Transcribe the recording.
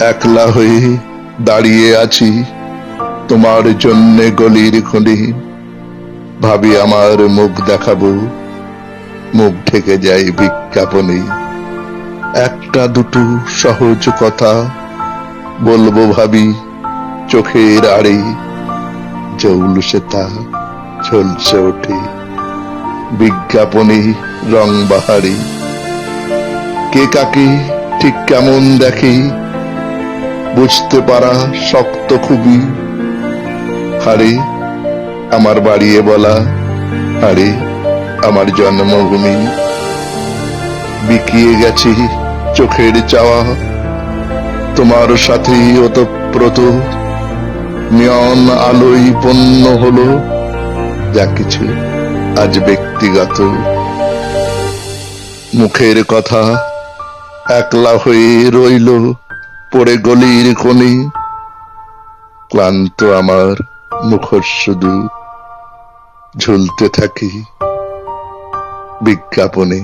একলা হয়ে দাঁড়িয়ে আছি তোমার জন্যে গলির খুনি। ভাবি আমার মুখ দেখাবো, মুখ ঢেকে যাই বিজ্ঞাপনে। একটা দুটো সহজ কথা বলব ভাবি, চোখের আড়ে জৌল সেতা ঝলসে ওঠে। বিজ্ঞাপনে রং বাহারে কে কাকে ঠিক কেমন দেখে, বুঝতে পারা শক্ত খুবই। হারে আমার বাড়িয়ে বলা হারে আমার জন্মভূমি। বিকিয়ে গেছি চোখের চাওয়া। তোমার সাথে ওতপ্রত। নিয়ন আলোই পণ্য হলো, যা কিছু আজ ব্যক্তিগত। মুখের কথা একলা হয়ে রইল পড়ে গলির কোণে। ক্লান্ত আমার মুখর শুধু ঝুলতে থাকি বিজ্ঞাপনে।